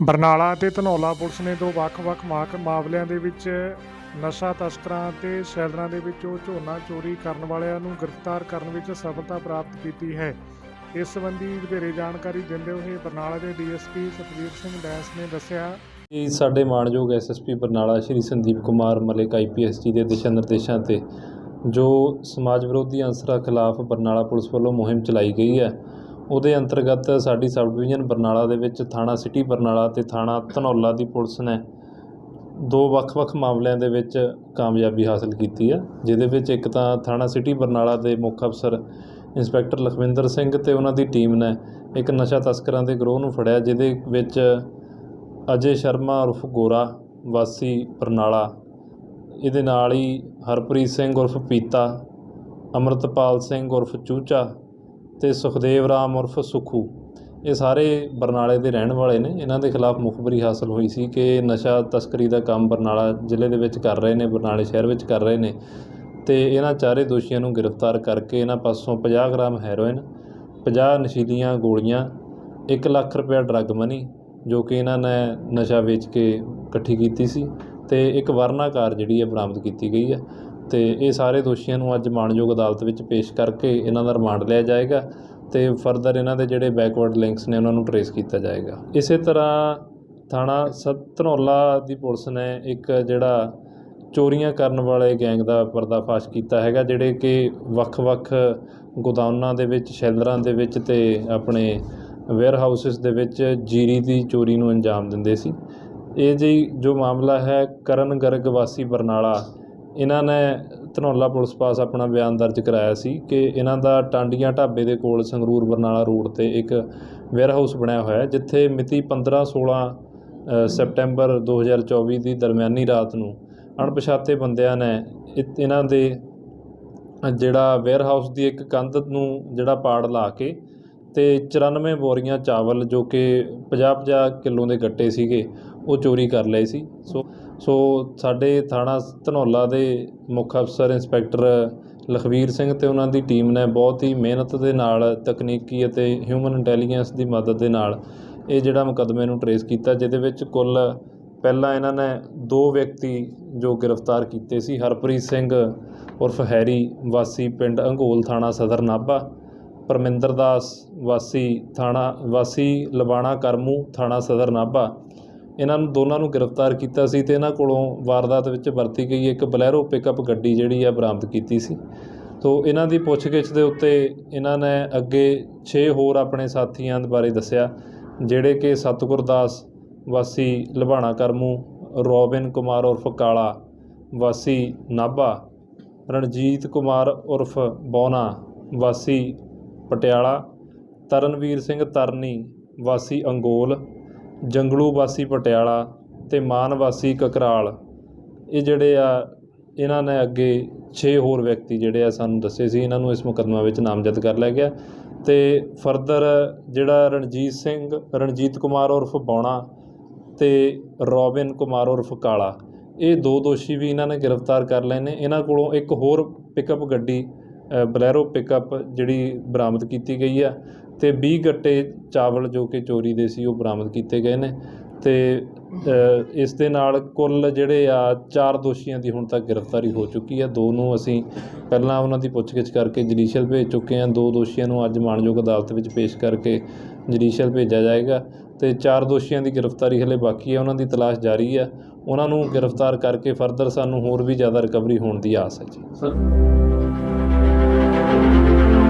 ਬਰਨਾਲਾ ਅਤੇ ਧਨੌਲਾ ਪੁਲਿਸ ਨੇ ਦੋ ਵੱਖ-ਵੱਖ ਮਾਕ ਮਾਮਲਿਆਂ ਦੇ ਵਿੱਚ ਨਸ਼ਾ ਤਸਕਰਾਂ ਅਤੇ ਸ਼ੈਲਰਾਂ ਦੇ ਵਿੱਚੋਂ ਝੋਨਾ ਚੋਰੀ ਕਰਨ ਵਾਲਿਆਂ ਨੂੰ ਗ੍ਰਿਫਤਾਰ ਕਰਨ ਵਿੱਚ ਸਫਲਤਾ ਪ੍ਰਾਪਤ ਕੀਤੀ ਹੈ। ਇਸ ਸੰਬੰਧੀ ਵਧੇਰੇ ਜਾਣਕਾਰੀ ਦਿੰਦੇ ਹੋਏ ਬਰਨਾਲਾ ਦੇ ਡੀਐਸਪੀ ਸਤਵੀਰ ਸਿੰਘ ਡੈਸ ਨੇ ਦੱਸਿਆ। ਕਿ ਸਾਡੇ ਮਾਣਯੋਗ ਐਸਐਸਪੀ ਬਰਨਾਲਾ ਸ਼੍ਰੀ ਸੰਦੀਪ ਕੁਮਾਰ ਮਲਿਕ ਆਈਪੀਐਸ ਜੀ ਦੇ ਦਿਸ਼ਾ ਨਿਰਦੇਸ਼ਾਂ ਤੇ ਜੋ ਸਮਾਜ ਵਿਰੋਧੀ ਅਨਸਰਾਂ ਖਿਲਾਫ ਬਰਨਾਲਾ ਪੁਲਿਸ ਵੱਲੋਂ ਮੁਹਿੰਮ ਚਲਾਈ ਗਈ ਹੈ ਉਹਦੇ ਅੰਤਰਗਤ ਸਾਡੀ ਸਬ ਡਿਵੀਜ਼ਨ ਬਰਨਾਲਾ ਦੇ ਵਿੱਚ ਥਾਣਾ ਸਿਟੀ ਬਰਨਾਲਾ ਅਤੇ ਥਾਣਾ ਧਨੌਲਾ ਦੀ ਪੁਲਿਸ ਨੇ ਦੋ ਵੱਖ-ਵੱਖ ਮਾਮਲਿਆਂ ਦੇ ਵਿੱਚ ਕਾਮਯਾਬੀ ਹਾਸਲ ਕੀਤੀ ਹੈ, ਜਿਹਦੇ ਵਿੱਚ ਇੱਕ ਤਾਂ ਥਾਣਾ ਸਿਟੀ ਬਰਨਾਲਾ ਦੇ ਮੁੱਖ ਅਫਸਰ ਇੰਸਪੈਕਟਰ ਲਖਵਿੰਦਰ ਸਿੰਘ ਤੇ ਉਹਨਾਂ ਦੀ ਟੀਮ ਨੇ ਇੱਕ ਨਸ਼ਾ ਤਸਕਰਾਂ ਦੇ ਗਰੋਹ ਨੂੰ ਫੜਿਆ, ਜਿਹਦੇ ਵਿੱਚ ਅਜੇ ਸ਼ਰਮਾ ਉਰਫ ਗੋਰਾ ਵਾਸੀ ਬਰਨਾਲਾ, ਇਹਦੇ ਨਾਲ ਹੀ ਹਰਪ੍ਰੀਤ ਸਿੰਘ ਉਰਫ ਪੀਤਾ, ਅਮਰਤਪਾਲ ਸਿੰਘ ਉਰਫ ਚੂਚਾ ਤੇ ਸੁਖਦੇਵ ਰਾਮ ਉਰਫ ਸੁਖੂ, ਇਹ ਸਾਰੇ ਬਰਨਾਲੇ ਦੇ ਰਹਿਣ ਵਾਲੇ ਨੇ। ਇਹਨਾਂ ਦੇ ਖਿਲਾਫ ਮੁਖਬਰੀ ਹਾਸਲ ਹੋਈ ਸੀ ਕਿ ਨਸ਼ਾ ਤਸਕਰੀ ਦਾ ਕੰਮ ਬਰਨਾਲਾ ਜ਼ਿਲ੍ਹੇ ਦੇ ਵਿੱਚ ਕਰ ਰਹੇ ਨੇ, ਬਰਨਾਲੇ ਸ਼ਹਿਰ ਵਿੱਚ ਕਰ ਰਹੇ ਨੇ ਤੇ ਇਹਨਾਂ ਚਾਰੇ ਦੋਸ਼ੀਆਂ ਨੂੰ ਗ੍ਰਿਫਤਾਰ ਕਰਕੇ ਇਹਨਾਂ ਪਾਸੋਂ 50 ਗ੍ਰਾਮ ਹੈਰੋਇਨ 50 ਨਸ਼ੀਲੀਆਂ ਗੋਲੀਆਂ 1 ਲੱਖ ਰੁਪਏ ਡਰੱਗ ਮਨੀ, ਜੋ ਕਿ ਇਹਨਾਂ ਨੇ ਨਸ਼ਾ ਵੇਚ ਕੇ ਇਕੱਠੀ ਕੀਤੀ ਸੀ ਤੇ ਇੱਕ ਵਰਨਾਕਾਰ ਜਿਹੜੀ ਹੈ ਬਰਾਮਦ ਕੀਤੀ ਗਈ ਹੈ। ਤੇ ਇਹ ਸਾਰੇ ਦੋਸ਼ੀਆਂ ਨੂੰ ਅੱਜ ਮਾਣਯੋਗ ਅਦਾਲਤ ਵਿੱਚ ਪੇਸ਼ ਕਰਕੇ ਇਹਨਾਂ ਦਾ ਰਿਮਾਂਡ ਲਿਆ ਜਾਏਗਾ ਤੇ ਫਰਦਰ ਇਹਨਾਂ ਦੇ ਜਿਹੜੇ ਬੈਕਵਰਡ ਲਿੰਕਸ ਨੇ ਉਹਨਾਂ ਨੂੰ ਟਰੇਸ ਕੀਤਾ ਜਾਏਗਾ। ਇਸੇ ਤਰ੍ਹਾਂ ਥਾਣਾ ਸਤਨੌਲਾ ਦੀ ਪੁਲਿਸ ਨੇ ਇੱਕ ਜਿਹੜਾ ਚੋਰੀਆਂ ਕਰਨ ਵਾਲੇ ਗੈਂਗ ਦਾ ਪਰਦਾਫਾਸ਼ ਕੀਤਾ ਹੈਗਾ, ਜਿਹੜੇ ਕਿ ਵੱਖ-ਵੱਖ ਗੋਦਾਮਾਂ ਦੇ ਵਿੱਚ, ਸ਼ੈਲਰਾਂ ਦੇ ਵਿੱਚ ਤੇ ਆਪਣੇ ਵੇਅਰ ਹਾਊਸਸ ਦੇ ਵਿੱਚ ਜੀਰੀ ਦੀ ਚੋਰੀ ਨੂੰ ਅੰਜਾਮ ਦਿੰਦੇ ਸੀ। ਇਹ ਜੀ ਜੋ ਮਾਮਲਾ ਹੈ, ਕਰਨ ਗਰਗ ਵਾਸੀ ਬਰਨਾਲਾ ਇਹਨਾਂ ਨੇ ਧਨੌਲਾ ਪੁਲਿਸ ਪਾਸ ਆਪਣਾ ਬਿਆਨ ਦਰਜ ਕਰਾਇਆ ਸੀ ਕਿ ਇਹਨਾਂ ਦਾ ਟਾਂਡੀਆਂ ਢਾਬੇ ਦੇ ਕੋਲ ਸੰਗਰੂਰ ਬਰਨਾਲਾ ਰੋਡ ਤੇ ਇੱਕ ਵੇਅਰ ਹਾਊਸ ਬਣਿਆ ਹੋਇਆ ਹੈ ਜਿੱਥੇ ਮਿਤੀ 15 16 ਅ, ਸੈਪਟੈਂਬਰ 2024 ਦੀ ਦਰਮਿਆਨੀ ਰਾਤ ਨੂੰ ਅਣਪਛਾਤੇ ਬੰਦਿਆਂ ਨੇ ਇ- ਇਹਨਾਂ ਦੇ ਜਿਹੜਾ ਵੇਅਰ ਹਾਊਸ ਦੀ ਇੱਕ ਕੰਧ ਨੂੰ ਜਿਹੜਾ ਪਾੜ ਲਾ ਕੇ ਤੇ 94 ਬੋਰੀਆਂ ਚਾਵਲ ਜੋ ਕਿ 50-50 ਕਿਲੋ ਦੇ ਗੱਟੇ ਸੀਗੇ ਉਹ ਚੋਰੀ ਕਰ ਲਏ ਸੀ। ਸੋ ਸੋ ਸਾਡੇ ਥਾਣਾ ਧਨੌਲਾ ਦੇ ਮੁੱਖ ਅਫਸਰ ਇੰਸਪੈਕਟਰ ਲਖਵੀਰ ਸਿੰਘ ਤੇ ਉਹਨਾਂ ਦੀ ਟੀਮ ਨੇ ਬਹੁਤ ਹੀ ਮਿਹਨਤ ਦੇ ਨਾਲ, ਤਕਨੀਕੀ ਅਤੇ ਹਿਊਮਨ ਇੰਟੈਲੀਜੈਂਸ ਦੀ ਮਦਦ ਦੇ ਨਾਲ ਇਹ ਜਿਹੜਾ ਮੁਕੱਦਮੇ ਨੂੰ ਟਰੇਸ ਕੀਤਾ, ਜਿਹਦੇ ਵਿੱਚ ਕੁੱਲ ਪਹਿਲਾਂ ਇਹਨਾਂ ਨੇ ਦੋ ਵਿਅਕਤੀ ਜੋ ਗ੍ਰਿਫਤਾਰ ਕੀਤੇ ਸੀ, ਹਰਪ੍ਰੀਤ ਸਿੰਘ ਉਰਫ ਹੈਰੀ, ਵਾਸੀ ਪਿੰਡ ਅੰਗੋਲ ਥਾਣਾ ਸਦਰ ਨਾਭਾ, ਪਰਮਿੰਦਰ ਦਾਸ, ਵਾਸੀ ਥਾਣਾ, ਵਾਸੀ ਲਬਾਣਾ ਕਰਮੂ ਥਾਣਾ ਸਦਰ ਨਾਭਾ ਇਹਨਾਂ ਨੂੰ ਦੋਨਾਂ ਨੂੰ ਗ੍ਰਿਫਤਾਰ ਕੀਤਾ ਸੀ ਅਤੇ ਇਹਨਾਂ ਕੋਲੋਂ ਵਾਰਦਾਤ ਵਿੱਚ ਵਰਤੀ ਗਈ ਇੱਕ ਬਲੈਰੋ ਪਿਕਅਪ ਗੱਡੀ ਜਿਹੜੀ ਆ ਬਰਾਮਦ ਕੀਤੀ ਸੀ। ਤੋ ਇਹਨਾਂ ਦੀ ਪੁੱਛਗਿੱਛ ਦੇ ਉੱਤੇ ਇਹਨਾਂ ਨੇ ਅੱਗੇ 6 ਹੋਰ ਆਪਣੇ ਸਾਥੀਆਂ ਬਾਰੇ ਦੱਸਿਆ, ਜਿਹੜੇ ਕਿ ਸਤਗੁਰ ਦਾਸ, ਵਾਸੀ ਲਬਾਣਾ ਕਰਮੂ, ਰੋਬਿਨ ਕੁਮਾਰ ਉਰਫ ਕਾਲਾ, ਵਾਸੀ ਨਾਭਾ, ਰਣਜੀਤ ਕੁਮਾਰ ਉਰਫ ਬੌਨਾ, ਵਾਸੀ ਪਟਿਆਲਾ, ਤਰਨਵੀਰ ਸਿੰਘ ਤਰਨੀ, ਵਾਸੀ ਅੰਗੋਲ ਜੰਗਲੂ ਵਾਸੀ ਪਟਿਆਲਾ ਅਤੇ ਮਾਨ ਵਾਸੀ ਕਕਰਾਲ। ਇਹ ਜਿਹੜੇ ਆ, ਇਹਨਾਂ ਨੇ ਅੱਗੇ 6 ਹੋਰ ਵਿਅਕਤੀ ਜਿਹੜੇ ਆ ਸਾਨੂੰ ਦੱਸੇ ਸੀ, ਇਹਨਾਂ ਨੂੰ ਇਸ ਮੁਕੱਦਮਾ ਵਿੱਚ ਨਾਮਜ਼ਦ ਕਰ ਲਿਆ ਗਿਆ। ਤੇ ਫਰਦਰ ਜਿਹੜਾ ਰਣਜੀਤ ਸਿੰਘ, ਰਣਜੀਤ ਕੁਮਾਰ ਉਰਫ ਬੌਣਾ ਤੇ ਰੋਬਿਨ ਕੁਮਾਰ ਉਰਫ ਕਾਲਾ, ਇਹ ਦੋ ਦੋਸ਼ੀ ਵੀ ਇਹਨਾਂ ਨੇ ਗ੍ਰਿਫਤਾਰ ਕਰ ਲਏ ਨੇ। ਇਹਨਾਂ ਕੋਲੋਂ ਇੱਕ ਹੋਰ ਪਿਕਅਪ ਗੱਡੀ ਬਲੈਰੋ ਪਿਕਅਪ ਜਿਹੜੀ ਬਰਾਮਦ ਕੀਤੀ ਗਈ ਆ ਤੇ 20 ਗੱਟੇ ਚਾਵਲ ਜੋ ਕਿ ਚੋਰੀ ਦੇ ਸੀ ਉਹ ਬਰਾਮਦ ਕੀਤੇ ਗਏ ਨੇ ਤੇ ਇਸ ਦੇ ਨਾਲ ਕੁੱਲ ਜਿਹੜੇ ਆ ਚਾਰ ਦੋਸ਼ੀਆਂ ਦੀ ਹੁਣ ਤੱਕ ਗ੍ਰਿਫਤਾਰੀ ਹੋ ਚੁੱਕੀ ਹੈ ਦੋ ਨੂੰ ਅਸੀਂ ਪਹਿਲਾਂ ਉਹਨਾਂ ਦੀ ਪੁੱਛਗਿੱਛ ਕਰਕੇ ਜੁਡੀਸ਼ੀਅਲ ਭੇਜ ਚੁੱਕੇ ਹਾਂ ਦੋ ਦੋਸ਼ੀਆਂ ਨੂੰ ਅੱਜ ਮਾਣਯੋਗ ਅਦਾਲਤ ਵਿੱਚ ਪੇਸ਼ ਕਰਕੇ ਜੁਡੀਸ਼ੀਅਲ ਭੇਜਿਆ ਜਾਏਗਾ ਤੇ ਚਾਰ ਦੋਸ਼ੀਆਂ ਦੀ ਗ੍ਰਿਫਤਾਰੀ ਹਲੇ ਬਾਕੀ ਹੈ ਉਹਨਾਂ ਦੀ ਤਲਾਸ਼ ਜਾਰੀ ਹੈ ਉਹਨਾਂ ਨੂੰ ਗ੍ਰਿਫਤਾਰ ਕਰਕੇ ਫਰਦਰ ਸਾਨੂੰ ਹੋਰ ਵੀ ਜ਼ਿਆਦਾ ਰਿਕਵਰੀ ਹੋਣ ਦੀ ਆਸ ਹੈ ਜੀ। Música